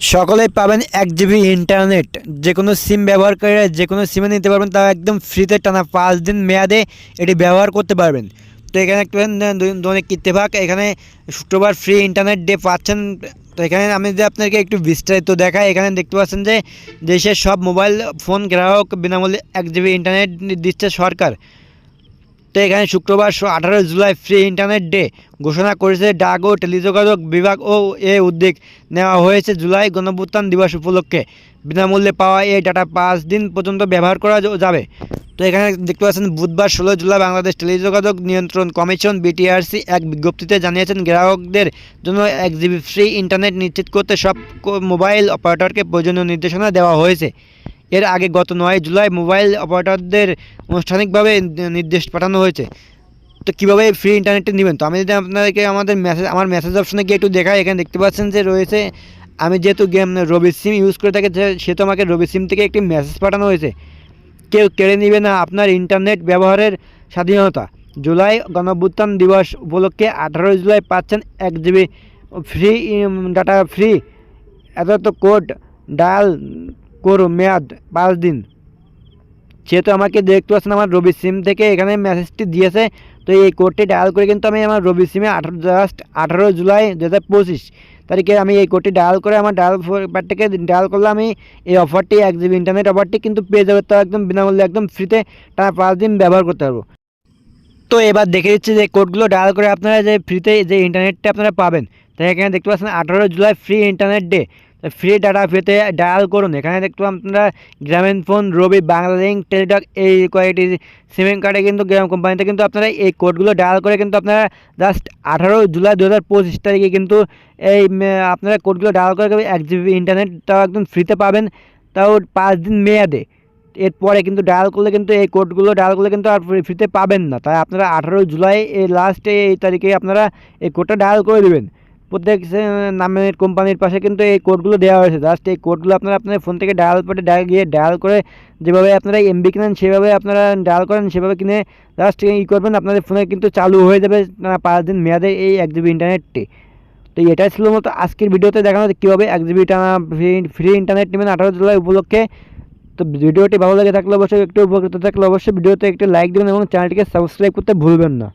সকলেই পাবেন এক জিবি ইন্টারনেট যে কোনো সিম ব্যবহারকারীরা যে কোনো সিমে নিতে পারবেন তা একদম ফ্রিতে টানা পাঁচ দিন মেয়াদে এটি ব্যবহার করতে পারবেন। তো এখানে দৈনিক ইত্তেফাক এখানে শুক্রবার ফ্রি ইন্টারনেট ডে পাচ্ছেন। তো এখানে আমি যদি আপনাকে একটু বিস্তারিত দেখাই, এখানে দেখতে পাচ্ছেন যে, দেশের সব মোবাইল ফোন গ্রাহক বিনামূল্যে এক জিবি ইন্টারনেট দিচ্ছে সরকার। তো এখানে শুক্রবার আঠারো জুলাই ফ্রি ইন্টারনেট ডে ঘোষণা করেছে ডাক ও টেলিযোগাযোগ বিভাগ ও এ উদ্যোগ নেওয়া হয়েছে জুলাই গণভুত্থান দিবস উপলক্ষে। বিনামূল্যে পাওয়া এই ডাটা পাঁচ দিন পর্যন্ত ব্যবহার করা যাবে। তো এখানে দেখতে পাচ্ছেন, বুধবার ষোলো জুলাই বাংলাদেশ টেলিযোগাযোগ নিয়ন্ত্রণ কমিশন বিটিআরসি এক বিজ্ঞপ্তিতে জানিয়েছেন, গ্রাহকদের জন্য এক জিবি ফ্রি ইন্টারনেট নিশ্চিত করতে সব মোবাইল অপারেটরকে প্রয়োজনীয় নির্দেশনা দেওয়া হয়েছে। এর আগে গত নয় জুলাই মোবাইল অপারেটরদের আনুষ্ঠানিকভাবে নির্দেশ পাঠানো হয়েছে। তো কীভাবে ফ্রি ইন্টারনেটটি নেবেন? তো আমি যদি আপনাদেরকে আমাদের মেসেজ আমার মেসেজ অপশনে গিয়ে একটু দেখাই, এখানে দেখতে পাচ্ছেন যে রয়েছে, আমি যেহেতু গেম রবি সিম ইউজ করে থাকি সেহেতু আমাকে রবি সিম থেকে একটি মেসেজ পাঠানো হয়েছে। কেউ কেড়ে নেবে না আপনার ইন্টারনেট ব্যবহারের স্বাধীনতা। জুলাই গণভুত্থান দিবস উপলক্ষে আঠারোই জুলাই পাচ্ছেন এক জিবি ফ্রি ডাটা ফ্রি এত কোড ডায়াল করো মেয়াদ পাঁচ দিন। যেহেতু আমাকে দেখতে পাচ্ছেন আমার রবি সিম থেকে এখানে মেসেজটি দিয়েছে, তো এই কোডটি ডায়াল করে কিন্তু আমি আমার রবি সিমে আঠারো জাস্ট আঠারো জুলাই দু হাজার পঁচিশ তারিখে আমি এই কোডটি ডায়াল করে আমার ডায়াল প্যাডটাকে ডায়াল করলে আমি এই অফারটি এক জিবি ইন্টারনেট অফারটি কিন্তু পেয়ে যাবে, তো একদম বিনামূল্যে, একদম ফ্রিতে টানা পাঁচ দিন ব্যবহার করতে পারব। তো এবার দেখে দিচ্ছি যে কোডগুলো ডায়াল করে আপনারা যে ফ্রিতে যে ইন্টারনেটটা আপনারা পাবেন তাই এখানে দেখতে পাচ্ছেন আঠারো July free internet day free data পেতে ডায়াল করুন। এখানে দেখতে আপনারা গ্রামীণ ফোন, রবি বাংলালিঙ্ক টেলিটক এই কয়েকটি সিমেন্ট কার্ডে কিন্তু গ্রাম কোম্পানিতে কিন্তু আপনারা এই কোডগুলো ডায়াল করে কিন্তু আপনারা জাস্ট আঠারো জুলাই দু হাজার পঁচিশ তারিখে কিন্তু এই আপনারা কোডগুলো ডায়াল করে এক জিবি ইন্টারনেট তাও একদম ফ্রিতে পাবেন। তাও পাঁচ দিন মেয়াদে। এরপরে কিন্তু ডায়াল করলে কিন্তু এই কোডগুলো ডায়াল করলে কিন্তু আর ফ্রিতে পাবেন না। তাই আপনারা আঠারো জুলাই, এই লাস্টে এই তারিখে আপনারা এই কোডটা ডায়াল করে দেবেন। প্রত্যেক নামের কোম্পানির পাশে কিন্তু এই কোডগুলো দেওয়া হয়েছে। জাস্ট এই কোডগুলো আপনারা আপনার ফোন থেকে ডায়াল পেটে ডায়াল গিয়ে ডায়াল করে যেভাবে আপনারা এমবি কিনেন, সেভাবে আপনারা ডায়াল করেন, সেভাবে কিনে জাস্ট ই করবেন, আপনাদের ফোনে কিন্তু চালু হয়ে যাবে পাঁচ দিন মেয়াদে এই এক জিবি ইন্টারনেটটি তো এটাই ছিল মতো আজকের ভিডিওতে দেখানো কীভাবে এক জিবি টানা ফ্রি ফ্রি ইন্টারনেট নেবেন আঠারো জুলাই উপলক্ষে। তো ভিডিওটি ভালো লেগে থাকলে অবশ্যই একটু উপকৃত থাকলে অবশ্যই ভিডিওতে একটি লাইক দেবেন এবং চ্যানেলটিকে সাবস্ক্রাইব করতে ভুলবেন না।